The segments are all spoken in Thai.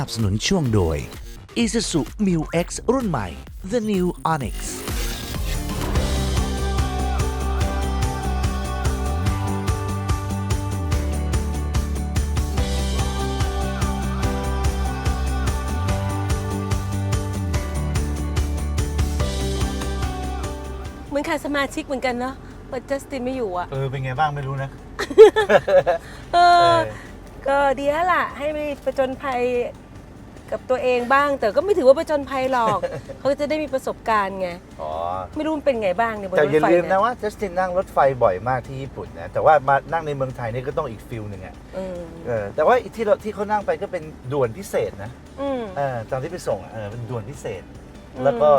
นับสนุนช่วงโดย Isuzu Mu X รุ่นใหม่ The New Onyx เหมือนขาดสมาชิกเหมือนกันเนาะเปิดจัสตินไม่อยู่อะเออ เป็นไงบ้างไม่รู้นะเอเอออ ก็ดีแล้วล่ะ ให้ไปประจนภัย กับตัวเองบ้าง แต่ก็ไม่ถือว่าประจนภัยหรอก เขาจะได้มีประสบการณ์ไง อ๋อ ไม่รู้มันเป็นไงบ้างเนี่ยบนแต่รถอย่าไฟลืมเนี่นะยว่าจัสตินนั่งรถไฟบ่อยมากที่ญี่ปุ่นนะ แต่ว่ามานั่งในเมืองไทยนี่ก็ต้องอีกฟิลหนึ่งอะเออเออแต่ว่าที่เราที่เขานั่งไปก็เป็นด่วนพิเศษนะอืม เออตอนที่ไปส่งอะเออเป็นด่วนพิเศษ อืม แล้วก็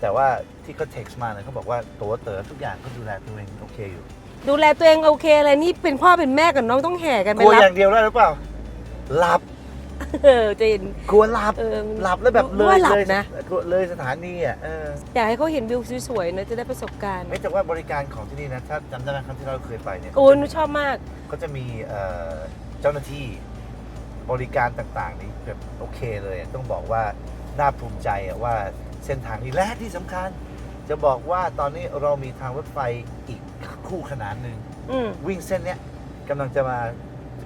แต่ว่าที่เขาเท็กซ์มาเนี่ยเขาบอกว่าตัวเต๋อทุกอย่างก็ดูแลตัวเองโอเคอยู่ดูแลตัวเองโอเคอะไรนี่เป็นพ่อเป็นแม่กับน้องต้องแห่กันไปกลัวรัอบย่างเดียวได้หรือเปล่าหลับ เออจะเห็น กลัวหลับเออหลับแล้วแบบเลวยหลับเลยนะเลยสถานีอะเอออยากให้เขาเห็นวิวสวยๆนะจะได้ประสบการณ์ไม่แต่ว่าบริการของที่นี่นะถ้าจำได้ไหมครั้งที่เราเคยไปเนี่ยโอ้หนูชอบมาก ก็จะมีเอ่อเจ้าหน้าที่บริการต่างๆนี่แบบโอเคเลยอะต้องบอกว่าน่าภูมิใจอะว่าเส้นทางนี้และที่สำคัญ จะบอกว่าตอนนี้เรามีทางรถไฟอีกคู่ขนานหนึ่ง อืมวิ่งเส้นเนี้ยกำลังจะมา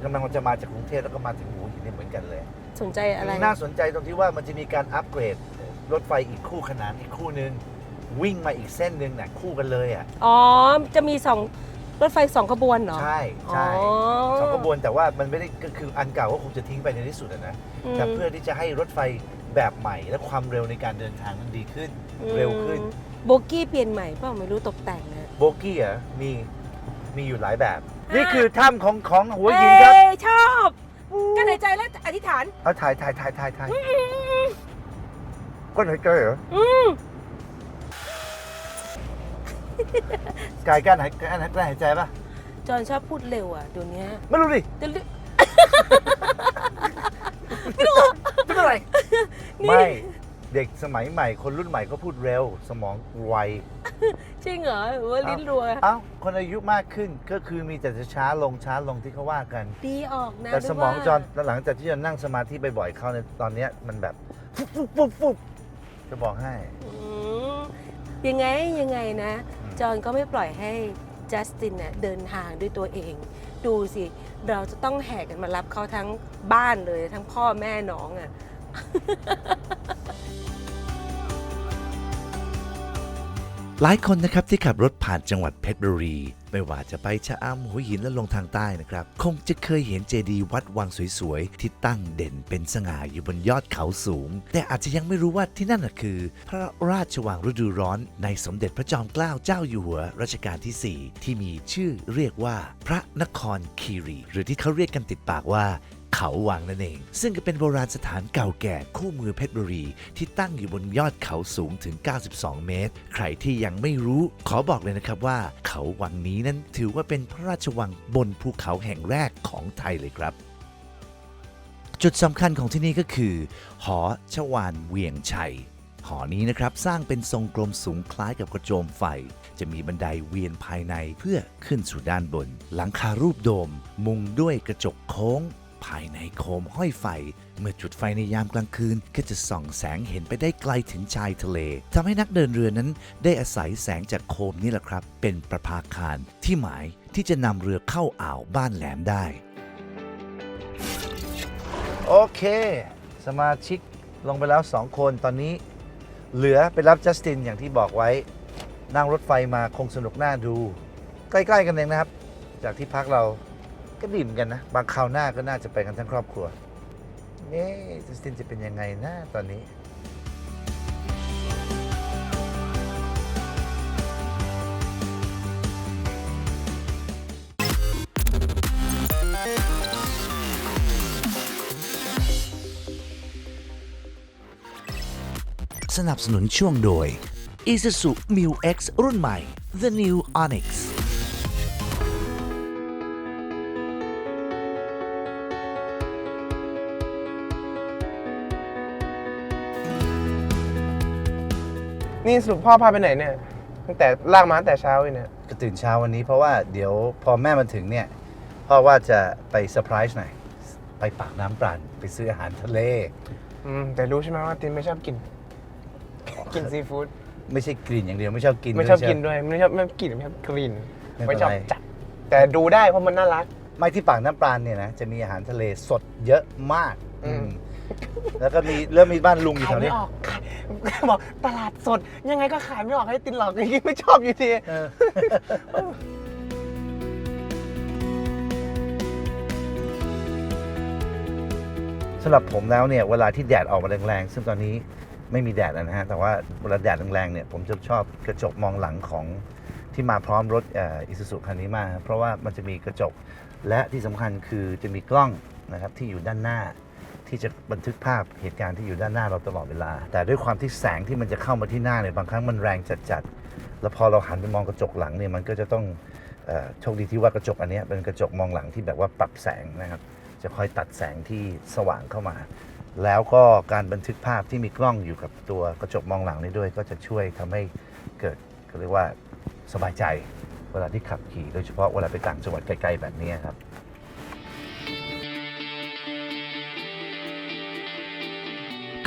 กำลังจะมาจากกรุงเทพแล้วก็มาถึงหัวหินเนี่ยเหมือนกันเลย สนใจอะไร น่าสนใจตรงที่ว่ามันจะมีการอัปเกรดรถไฟอีกคู่ขนานอีกคู่หนึ่งวิ่งมาอีกเส้นหนึ่งน่ะคู่กันเลยอะอ๋อ จะมีสองรถไฟสองขบวนเหรอ ใช่ใช่อ๋อสองขบวนแต่ว่ามันไม่ได้ก็คืออันเก่าก็คงจะทิ้งไปในที่สุดอะนะมแต่เพื่อที่จะให้รถไฟแบบใหม่ และความเร็วในการเดินทางนั้นดีขึ้นอืมเร็วขึ้นโบกี้เปลี่ยนใหม่เปล่าไม่รู้ตกแต่งนะโบกี้อะมีมีอยู่หลายแบบ นี่คือถ้ำของของหัวหินครับ เอ้ยชอบกั้นหายใจแล้วอธิษฐาน เอาถ่ายถ่ายถ่ายถ่ายถ่ายก้นหายใจเหรออืมกายกั้นหายกั้นหายกั้นหายใจป่ะ จอนชอบพูดเร็วอะเดี๋ยวนี้ไม่รู้ดิเดี๋ยวนี้ ไม่เป็นไร ไม่ เด็กสมัยใหม่คนรุ่นใหม่ก็พูดเร็ว สมองไว จริงเหรอหรือว่าลิ้นรัว เอ้าคนอายุมากขึ้นก็คือมีแต่จะช้าลงช้าลงที่เขาว่ากัน ดีออกนะแต่สมองด้วยว่าจอนหลังจากที่จอนนั่งสมาธิบ่อยๆเข้าในยตอนเนี้ยมันแบบฟุบฟุบฟุบฟุบจะบอกให้ อืมยังไงยังไงนะอืมจอนก็ไม่ปล่อยให้จัสตินเน่ะเดินทางด้วยตัวเอง ดูสิ เราจะต้องแห่กันมารับเขาทั้งบ้านเลยทั้งพ่อแม่น้องอะ หลายคนนะครับที่ขับรถผ่านจังหวัดเพชรบุรี ไม่ว่าจะไปชะอำหัวหินและลงทางใต้นะครับ คงจะเคยเห็นเจดีย์วัดวังสวยๆ ที่ตั้งเด่นเป็นสง่าอยู่บนยอดเขาสูง แต่อาจจะยังไม่รู้ว่าที่นั่นคือ พระราชวังฤดูร้อนในสมเด็จพระจอมเกล้าเจ้าอยู่หัวรัชกาลที่ 4 ที่มีชื่อเรียกว่า พระนครคีรี หรือที่เขาเรียกกันติดปากว่า เขาวังนั่นเอง ซึ่งก็เป็นโบราณสถานเก่าแก่คู่เมืองเพชรบุรี ที่ตั้งอยู่บนยอดเขาสูงถึง 92 เมตร ใครที่ยังไม่รู้ขอบอกเลยนะครับว่า เขาวังนี้นั้นถือว่าเป็นพระราชวังบนภูเขาแห่งแรกของไทยเลยครับจุดสำคัญของที่นี่ก็คือ หอชวานเวียงชัย หอนี้นะครับสร้างเป็นทรงกลมสูงคล้ายกับกระโจมไฟ จะมีบันไดเวียนภายในเพื่อขึ้นสู่ด้านบน หลังคารูปโดม มุงด้วยกระจกโค้ง ภายในโคมห้อยไฟ เมื่อจุดไฟในยามกลางคืน ก็จะส่องแสงเห็นไปได้ไกลถึงชายทะเลทำให้นักเดินเรือนั้นได้อาศัยแสงจากโคมนี่แหละครับ เป็นประภาคารที่หมายที่จะนำเรือเข้าอ่าวบ้านแหลมได้ โอเค สมาชิกลงไปแล้ว2คนตอนนี้ เหลือไปรับจัสตินอย่างที่บอกไว้ นั่งรถไฟมาคงสนุกน่าดู ใกล้ ๆ กันเองนะครับ จากที่พักเรา ก็ดีเหมือนกันนะ บางคราวหน้าก็น่าจะไปกันทั้งครอบครัวเนี่จัสตินจะเป็นยังไงนะตอนนี้สนับสนุนช่วงโดย Isuzu Mu X รุ่นใหม่ The New Onyx นี่สรุปพ่อพาไปไหนเนี่ย ตั้งแต่ลากมาตั้งแต่เช้าเลยเนี่ย ก็ตื่นเช้าวันนี้เพราะว่าเดี๋ยวพอแม่มาถึงเนี่ย พ่อว่าจะไปเซอร์ไพรส์หน่อย ไปปากน้ำปราณไปซื้ออาหารทะเล อืม แต่รู้ใช่ไหมว่าตินไม่ชอบกิน กินซีฟู้ด ไม่ใช่กลิ่นอย่างเดียวไม่ชอบกินไม่ชอบใช่กินด้วย ไม่ชอบไม่ชอบกลิ่นไม่ชอบกลิ่น ไม่เป็นไรไม่ชอบจัด แต่ดูได้เพราะมันน่ารัก ไม่ที่ปากน้ำปราณเนี่ยนะจะมีอาหารทะเลสดเยอะมากอืม อืม แล้วก็มีเริ่มมีบ้านลุงอยู่ขาแถยวไม่นี้ ออกบอกตลาดสดยังไงก็ขายไม่ออกให้ตินหรอกยังไม่ชอบอยู่ดี เออ สำหรับผมแล้วเนี่ย เวลาที่แดดออกมาแรงๆ ซึ่งตอนนี้ไม่มีแดดแล้วนะฮะ แต่ว่าเวลาแดดแรงๆเนี่ย ผมจะชอบกระจกมองหลังของที่มาพร้อมรถอิซูซุคันนี้มากครับเพราะว่ามันจะมีกระจกและที่สำคัญคือจะมีกล้องนะครับที่อยู่ด้านหน้า ที่จะบันทึกภาพเหตุการณ์ที่อยู่ด้านหน้าเราตลอดเวลา แต่ด้วยความที่แสงที่มันจะเข้ามาที่หน้าเนี่ยบางครั้งมันแรงจัดๆแล้วพอเราหันไปมองกระจกหลังเนี่ยมันก็จะต้องโชคดีที่ว่ากระจกอันนี้เป็นกระจกมองหลังที่แบบว่าปรับแสงนะครับจะคอยตัดแสงที่สว่างเข้ามา แล้วก็การบันทึกภาพที่มีกล้องอยู่กับตัวกระจกมองหลังนี้ด้วย ก็จะช่วยทำให้เกิดเรียกว่าสบายใจเวลาที่ขับขี่โดยเฉพาะเวลาไปต่างจังหวัดไกลๆแบบนี้ครับ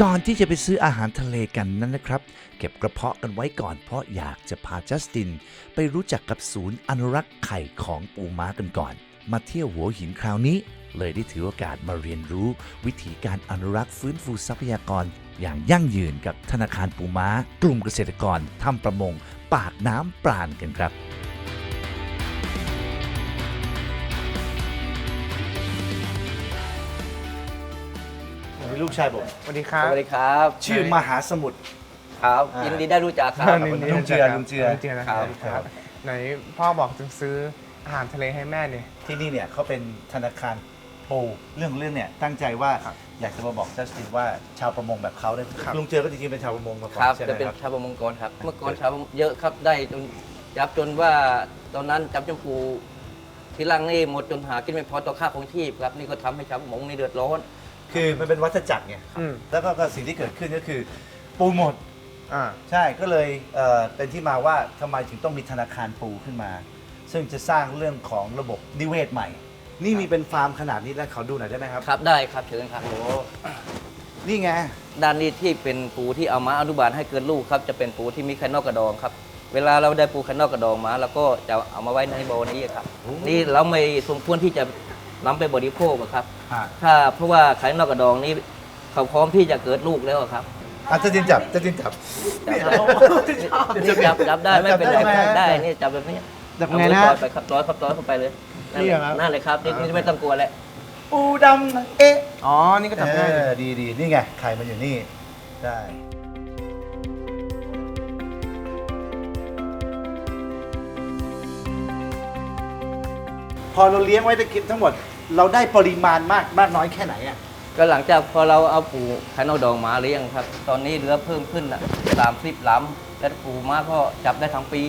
ก่อนที่จะไปซื้ออาหารทะเลกันนั้นนะครับ เก็บกระเพาะกันไว้ก่อนเพราะอยากจะพาจัสติน ไปรู้จักกับศูนย์อนุรักษ์ไข่ของปูม้ากันก่อน มาเที่ยวหัวหินคราวนี้ เลยได้ถือโอกาสมาเรียนรู้ วิธีการอนุรักษ์ฟื้นฟูทรัพยากร อย่างยั่งยืนกับธนาคารปูม้ากลุ่มเกษตรกรทำประมง ปากน้ำปราณกันครับ ลูกชายผมสวัสดีครับ สวัสดีครับชื่อมหาสมุทร ครับอ่ายิยินดีได้รู้จักครับนี่ลุงเจือลุงเจือลุงเจือนะครับครับ ไหนพ่อบอกจะซื้ออาหารทะเลให้แม่เนี่ยที่นี่เนี่ยเขาเป็นธนาคารปูเรื่องเรื่องเนี่ยตั้งใจว่าอยากจะมาบอกจัสตินว่าชาวประมงแบบเขาเนี่ยครับลุงเจอก็จริงๆเป็นชาวประมงมาก่อครับนใช่ไหมจะเป็นครับชาวประมงกรครับ เมื่อก่อนชาวประมงเยอะครับได้จนจับจนว่าตอนนั้นจับจนปูที่ลังนี่หมดจนหากินไม่พอต่อค่าของชีพครับนี่ก็ทำให้ชาวประมงนี่เดือดร้อน คือมันเป็นวัฏจักรไงอืมแล้วก็ก็สิ่งที่เกิดขึ้นก็คือปูหมด อ่า ใช่ก็เลยเอ่อเป็นที่มาว่าทำไมถึงต้องมีธนาคารปูขึ้นมา ซึ่งจะสร้างเรื่องของระบบนิเวศใหม่ นี่มีเป็นฟาร์มขนาดนี้แล้วขอดูหน่อยได้ไหมครับครับได้ครับเชิญครับนี่ไง ด้านนี้ที่เป็นปูที่เอามาอนุบาลให้เกิดลูกครับจะเป็นปูที่มีไข่นอกกระดองครับ เวลาเราได้ปูไข่นอกกระดองมาเราก็จะเอามาไว้ในโบนี้ครับโอ้นี่เราไม่สมควรที่จะ นำไปบริโภคอะครับอะถ้าเพราะว่าไข่นอกกระดองนี้เขาพร้อมที่จะเกิดลูกแล้วอะครับอะจะจินจับจะจินจับ นี่จับจับได้ไม่เป็นไรจับได้ไหม ได้นี่จับแบบนี้จับไงนะ เอามือปล่อยไปครับร้อยครับร้อยเข้าไปเลยนั่นนี่แหเหรอครับละนั่นเลยครับนี่นี่ไม่ต้องกลัวแล้วปูดำเอ๊ะ อ๋อ นี่ก็จับได้เออดีดีนี่ไงไข่มันอยู่นี่ได้พอเราเลี้ยงไว้ได้กินทั้งหมด เราได้ปริมาณมากมากน้อยแค่ไหนอะก็หลังจากพอเราเอาปูไข่นอกดองมาเลี้ยงครับ ตอนนี้เหลือเพิ่มขึ้นสามสิบลำและปูมาก็จับได้ทั้งปี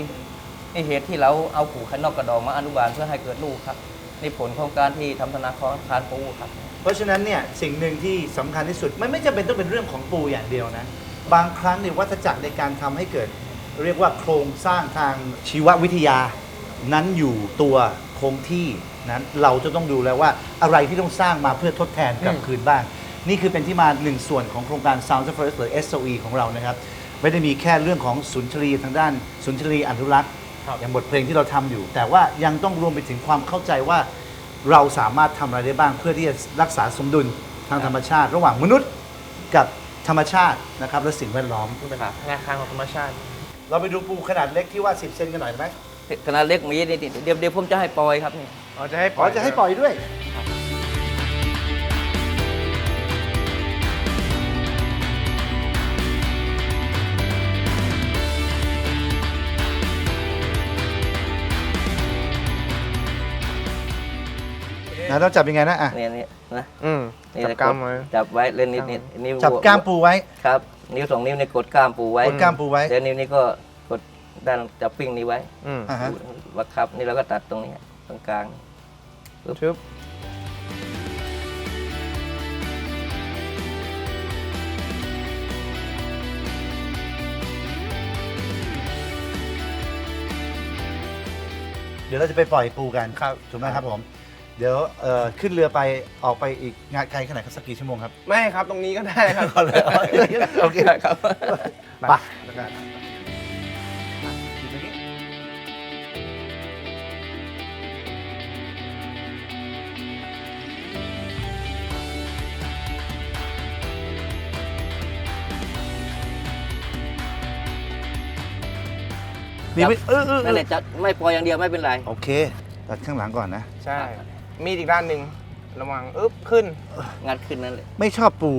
นี่เหตุที่เราเอาปูไข่นอกกระดองมาอนุบาลเพื่อให้เกิดลูกครับนี่ผลของการที่ทำธนาคารปูครับ เพราะฉะนั้นเนี่ยสิ่งหนึ่งที่สำคัญที่สุดมันไม่จำเป็นต้องเป็นเรื่องของปูอย่างเดียวนะ บางครั้งเนี่ยวัฏจักรในการทำให้เกิด เรียกว่าโครงสร้างทางชีววิทยา นั้นอยู่ตัวคงที่ นั้นเราจะต้องดูแล้วว่าอะไรที่ต้องสร้างมาเพื่อทดแทนกลับอืมคืนบ้าง นี่คือเป็นที่มาหนึ่งส่วนของโครงการ Sound of First หรือ SOE ของเรานะครับ ไม่ได้มีแค่เรื่องของสุนทรีย์ทางด้านสุนทรีย์อนุรักษ์อย่างบทเพลงที่เราทำอยู่ แต่ว่ายังต้องรวมไปถึงความเข้าใจว่า เราสามารถทำอะไรได้บ้าง เพื่อที่จะรักษาสมดุลทางธรรมชาติ ระหว่างมนุษย์กับธรรมชาตินะครับและสิ่งแวดล้อมนี่เป็นธนาคารของธรรมชาติ เราไปดูปูขนาดเล็กที่ว่า 10 เซนกันหน่อยได้ไหม ขนาดเล็กมีนี่เดี๋ยวเดี๋ยวผมจะให้ปล่อยครับนี่ อ๋อจะให้ปอ๋ล่ออยจะให้ปล่อยด้วยนนะต้องจับยังไงนะอะเนี่ยเนี่ยนะอืมนี่จับนะกล้ามดไว้ จับไว้เล่นนิดนิดนิ้วจับกล้ามปูไว้ ครับ นิ้วสองนิ้วในกดกล้ามปูไว้กดกล้ามปูไว้ แล้วนิ้วนี้ก็ก ดด้านจับปิ้งนี้ไว้อืมอ่าฮะบังคับนี่เราก็ตัดตรงนี้ตรงกลาง ชึบเดี๋ยวเราจะไปปล่อยปูกันครับ ถูกไหมครับผม เดี๋ยวเอ่อขึ้นเรือไปออกไปอีกงานไกลขนาดสักกี่ชั่วโมงครับ ไม่ครับตรงนี้ก็ได้ครับ โอเคครับ ไป แล้วกัน มีไหมเออเออเอนั่นแหอละจะไม่ปล่อยอย่างเดียวไม่เป็นไร โอเค ตัดข้างหลังก่อนนะ ใช่ มีดอีกด้านหนึ่งระวังอึ๊บขึ้น งัดขึ้นนั่นแหละไม่ชอบปู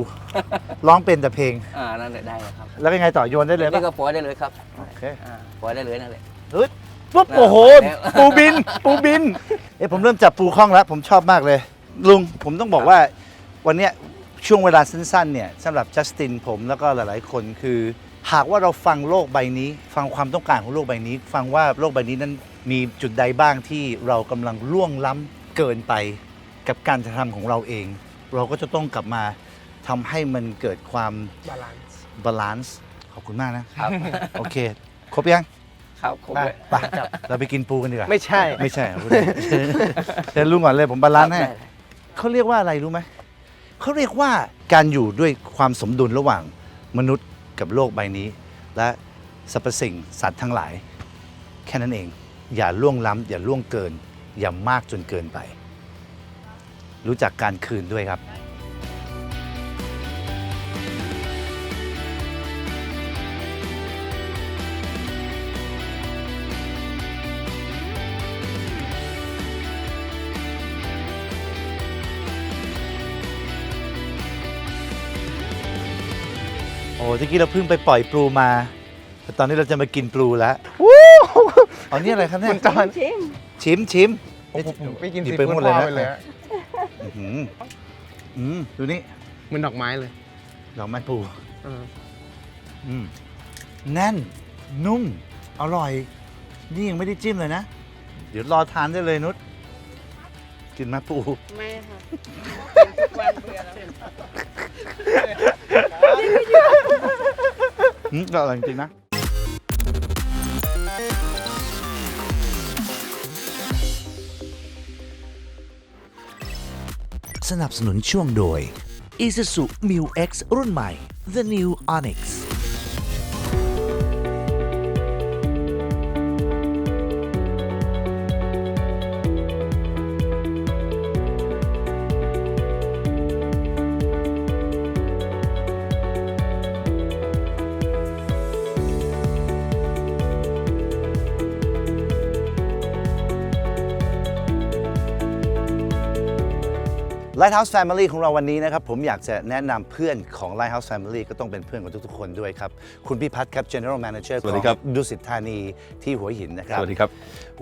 ร้องเป็นแต่เพลง อ่านั่นแหละได้ครับแล้วยังไงต่อโยนได้เลยนี่ปะก็ปล่อยได้เลยครับโอเคอ่าปล่อยได้เลยนั่นแหละปุ๊บน่ะโอ้โหไปแล้ว ปูบิน ปูบิน เอ้ผมเริ่มจับปูคล่องแล้ว ผมชอบมากเลย ลุงผมต้องบอกว่า วันเนี้ยช่วงเวลาสั้นๆเนี่ยสำหรับจัสตินผมแล้วก็หลายๆคนคือ หากว่าเราฟังโลกใบนี้ ฟังความต้องการของโลกใบนี้ ฟังว่าโลกใบนี้นั้นมีจุดใดบ้างที่เรากำลังล่วงล้ำเกินไปกับการกระทำของเราเอง เราก็จะต้องกลับมาทำให้มันเกิดความบาลานซ์บาลานซ์ขอบคุณมากนะครับ โอเค ครบยังครับครบไปเลยไปเราไปกินปูกันดีกว่าไม่ใช่ไม่ใช่พูดเล่นเชิญลุงก่อนเลยผมบาลานซ์ให้ได้เขาเรียกว่าอะไรรู้ไหมเขาเรียกว่าการอยู่ด้วยความสมดุลระหว่างมนุษย์ กับโลกใบนี้ และสรรพสิ่งสัตว์ทั้งหลาย แค่นั้นเอง อย่าล่วงล้ำอย่าล่วงเกิน อย่ามากจนเกินไป รู้จักการคืนด้วยครับ โอ้ที่กี้เราเพิ่งไปปล่อยปลูมาแต่ตอนนี้เราจะมากินปลูแล้วเอานี่อะไรครับเนี่ยคุณจอนชิมชิมผมไม่กินหยิบซีไปฟู้หมดดเลยพ่อนะไปเลยฮะอื้อหืออืมดูนี่เหมันดอกไม้เลยดอกไม้ปูอืมอืมแน่น นุ่ม อร่อย นี่ยังไม่ได้จิ้มเลยนะ เดี๋ยวรอทานได้เลยนุช กินมาปู ไม่ค่ะอืมก็อร่อยจริงๆนะ สนับสนุนช่วงโดย Isuzu Mu X รุ่นใหม่ The New Onyx Lighthouse Family ของเราวันนี้นะครับ ผมอยากจะแนะนำเพื่อนของ Lighthouse Family ก็ต้องเป็นเพื่อนของทุกๆคนด้วยครับ คุณพิพัฒน์ครับ General Manager สวัสดีครับของดุสิตธานีที่หัวหินนะครับ สวัสดีครับ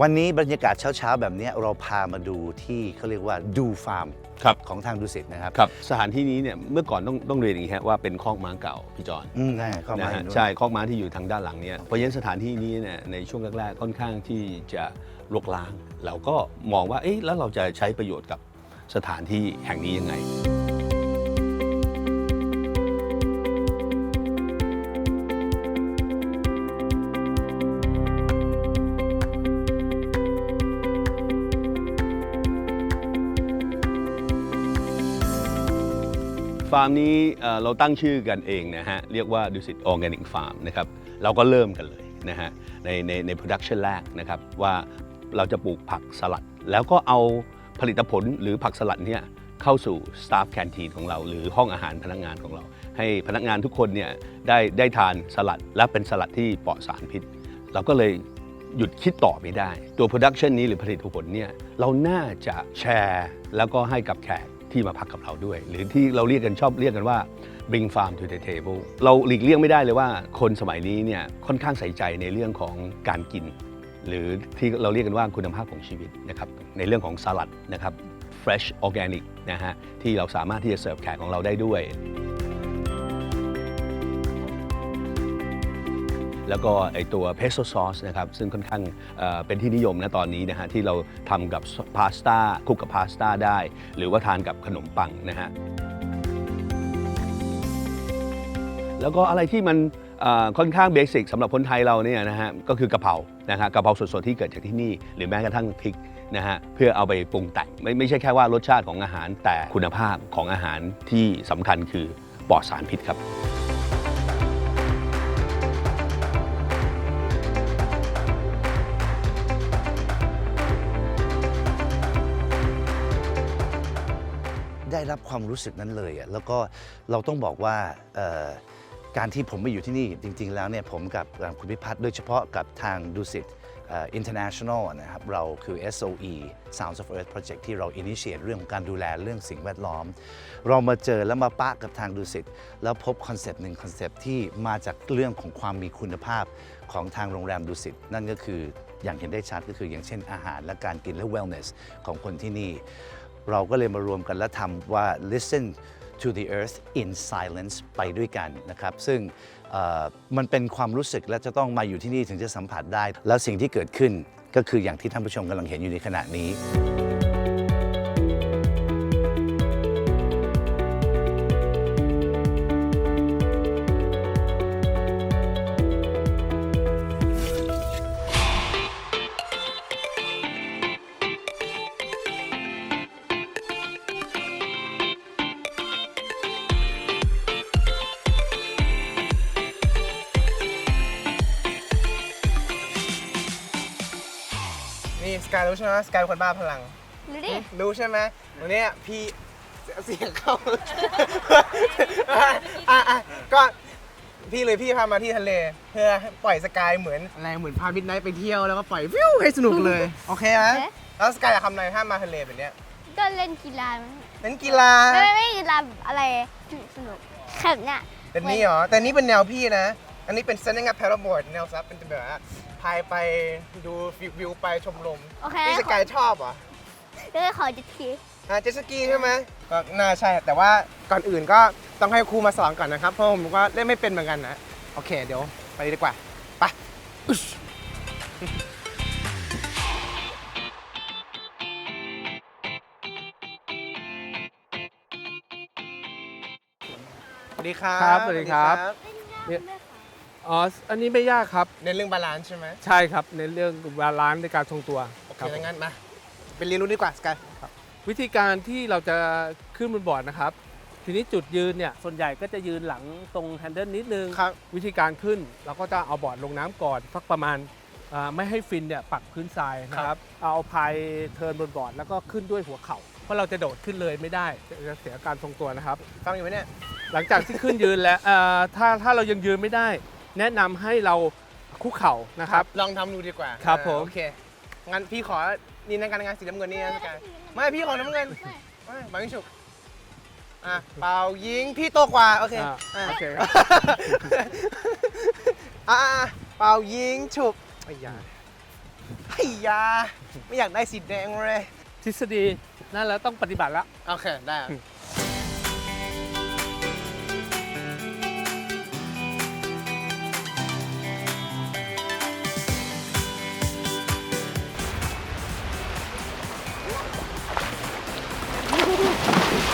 วันนี้บรรยากาศเช้าๆ แบบนี้เราพามาดูที่เขาเรียกว่าดูฟาร์มครับ ของทางดุสิตนะครับครับสถานที่นี้เนี่ยเมื่อก่อนต้องต้องเรียนอย่างนี้ฮะว่าเป็นคอกม้าเก่าพี่จอนอืมใช่เข้ามานะเห็ฮะนด้วย ใช่คอกม้าที่อยู่ทางด้านหลังเนี่ยเพราะฉะนั้นสถานที่นี้เนี่ยในช่วงแรกๆค่อนข้างที่จะรกร้าง เราก็มองว่าเอ๊ะแล้วเราจะใช้ประโยชน์กับ สถานที่แห่งนี้ยังไง ฟาร์มนี้เราตั้งชื่อกันเองนะฮะ เรียกว่าดุสิตออร์แกนิกฟาร์มนะครับ เราก็เริ่มกันเลยนะฮะในในในโปรดักชันแรกนะครับว่าเราจะปลูกผักสลัด แล้วก็เอา ผลิตผลหรือผักสลัดเนี่ยเข้าสู่สตาฟแคนทีนของเรา หรือห้องอาหารพนักงานของเรา ให้พนักงานทุกคนเนี่ยได้ได้ทานสลัดและเป็นสลัดที่ปลอดสารพิษ เราก็เลยหยุดคิดต่อไม่ได้ ตัวโปรดักชันนี้หรือผลิตผลเนี่ยเราน่าจะแชร์แล้วก็ให้กับแขกที่มาพักกับเราด้วย หรือที่เราเรียกกันชอบเรียกกันว่า bring farm to the table เราหลีกเลี่ยงไม่ได้เลยว่าคนสมัยนี้เนี่ยค่อนข้างใส่ใจในเรื่องของการกิน หรือที่เราเรียกกันว่าคุณภาพของชีวิตนะครับในเรื่องของสลัดนะครับ fresh organic นะฮะที่เราสามารถที่จะเสิร์ฟแขกของเราได้ด้วย แล้วก็ไอตัวเพสโ o ซอสนะครับซึ่งค่อนข้างเเป็นที่นิยมนะตอนนี้นะฮะที่เราทำกับพาสต้าคลุกกับพาสต้าได้ หรือว่าทานกับขนมปังนะฮะ แล้วก็อะไรที่มันค่อนข้างเบสิกสำหรับคนไทยเราเนี่ยนะฮะก็คือกะเพรานะฮะกะเพราสดๆที่เกิดจากที่นี่ หรือแม้กระทั่งพริกนะฮะเพื่อเอาไปปรุงแต่งไม่ไม่ใช่แค่ว่ารสชาติของอาหารแต่คุณภาพของอาหารที่สำคัญคือปลอดสารพิษครับได้รับความรู้สึกนั้นเลยอะแล้วก็เราต้องบอกว่า การที่ผมมาอยู่ที่นี่จริงๆแล้วเนี่ยผมกับคุณพิพัฒน์โดยเฉพาะกับทางดุสิตเอ่อ international นะครับเราคือ SOE Sounds of Earth Project ที่เรา initiate เรื่องของการดูแลเรื่องสิ่งแวดล้อม เรามาเจอแล้วมาปะกับทางดุสิตแล้วพบคอนเซปต์หนึ่งคอนเซปต์ที่มาจากเรื่องของความมีคุณภาพของทางโรงแรมดุสิตนั่นก็คืออย่างเห็นได้ชัดก็คืออย่างเช่นอาหารและการกินและ wellness ของคนที่นี่ เราก็เลยมารวมกันและทำว่า listen to the earth in silence ไปด้วยกันนะครับ ซึ่งมันเป็นความรู้สึกและจะต้องมาอยู่ที่นี่ถึงจะสัมผัสได้ แล้วสิ่งที่เกิดขึ้นก็คืออย่างที่ท่านผู้ชมกำลังเห็นอยู่ในขณะนี้ กายรู้ใช่ไหมสกายเป็นคนบ้าพลัง รู้ดิ รู้ใช่ไหมวันนี้พี่เสียงเข้าอะอะอะก็พี่เลยพี่พามาที่ทะเล เพื่อปล่อยสกายเหมือนอะไรเหมือนพามิดไนท์ไปเที่ยวแล้วก็ปล่อยวิวให้สนุกเลยโอเคไหมเอ๊ะแล้วสกายอยากทำอะไรถ้ามาทะเลแบบเนี้ยก็เล่นกีฬาเล่นกีฬาไม่ไม่ไม่กีฬาอะไรสนุกสนุกแบบเนี้ยแต่นี่เหรอแต่นี่เป็นแนวพี่นะ อันนี้เป็น standing up paddleboard แนวซับเป็นแบบว่า พายไปดูวิวไปชมลมโอเค พี่สกายชอบเหรอเดี๋ยวขอจะทีอ่าเจตสกีใช่ไหมก็น่าใช่แต่ว่าก่อนอื่นก็ต้องให้ครูมาสอนก่อนนะครับเพราะผมก็เล่นไม่เป็นเหมือนกันนะโอเค เดี๋ยวไปดีกว่าไปอึ๊ชสวัสดีครับครับสวัสดีครับสวัสเนี่ย อ๋อ อันนี้ไม่ยากครับเน้นเรื่องบาลานซ์ใช่ไหมใช่ครับในเรื่องบาลานซ์ในการทรงตัวโอเคครับผมงั้นมาเป็นเรียนรู้ดีกว่าสกายวิธีการที่เราจะขึ้นบนบอร์ดนะครับ ทีนี้จุดยืนเนี่ยส่วนใหญ่ก็จะยืนหลังตรงแฮนเดิลนิดนึง ครับ วิธีการขึ้นเราก็จะเอาบอร์ดลงน้ำก่อนสักประมาณอ่าไม่ให้ฟินเนี่ยปักพื้นทรายนะครับ เอาพายเทิร์นบนบอร์ดแล้วก็ขึ้นด้วยหัวเข่าเพราะเราจะโดดขึ้นเลยไม่ได้จะเสียการทรงตัวนะครับ ฟังอยู่ไหมเนี่ย หลังจากที่ขึ้นยืนแล้วเอ่อถ้าถ้าเรายังยืนไม่ได้ แนะนำให้เราคุกเข่านะครับ ลองทำดูดีกว่าครับอ่าผม โอเค งั้นพี่ขอนี่นะการงานสีน้ำเงินนี่นะสกายไม่พี่ขอน้ำเงินไม่บางยิงฉุกอะเป่ายิงพี่โตกว่า โอเคอ่าอะโอเคครับ อะอะอะเป่ายิงฉุกไอ้ยาไอ้ยาไม่อยากได้สีแดงเลยทฤษฎีนั่นแล้วต้องปฏิบัติแล้วโอเค ได้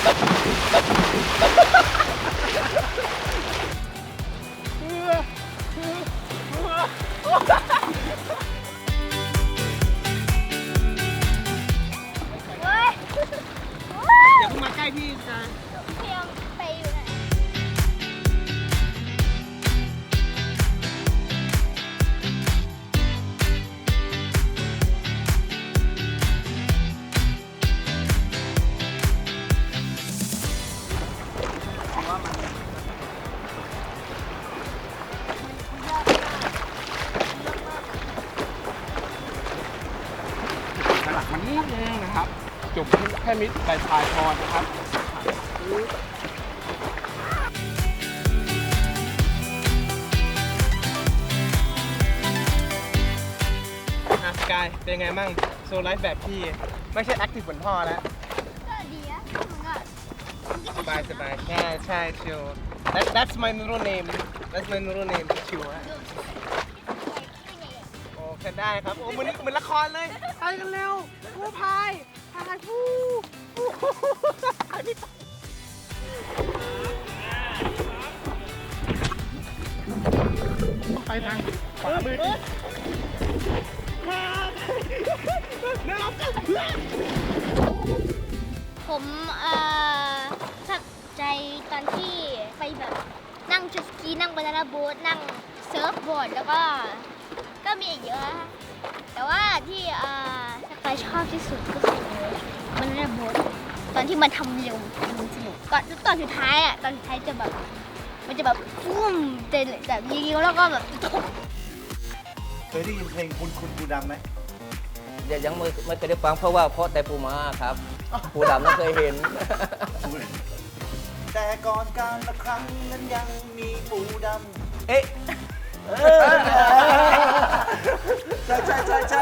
อะอย่าเพิ่งมาใกล้พี่สก แค่มิดปลายปลายพอนะครับอะสกายเป็นไงบ้างโซลไลฟ์แบบพี่ไม่ใช่แอคทีฟเหมือนพ่อแล้วายสบายใช่ใช่ชิว That that's my middle name that's my middle name ชิวฮะโอ้แค่ได้ครับ โอ้เหมือนเหมือนละครเลยไปกันเร็วผู้พายพายผู้พายพี่ ไปทางขวามือดิมาเร็วผมเอ่อสักใจตอนที่ไปแบบนั่งเจ็ตสกีนั่งบานานาโบ๊ทนั่งเซิร์ฟบอร์ดแล้วก็ก็มีอีกเยอะฮะแต่ว่าที่เอ่อสักใจชอบที่สุดก็คือ มันเรียบบตอนที่มันทำเร็วมันสนุกก่อนตอนสุดท้ายอะตอนสุดท้ายจะแบบ มันจะแบบพุ่มเต็มเลยแบบยิงๆแล้วก็แบบเคยได้ยินเพลงคุณคุณกูดำไหมย่ายังไม่ไม่เคยได้ฟังเพราะว่าเพราะแต่ปูมาครับปูดำไม่เคยเห็น แต่ก่อนการละครั้งนั้นยังมีปูดำเอ๊ะใช่ใช่ใช่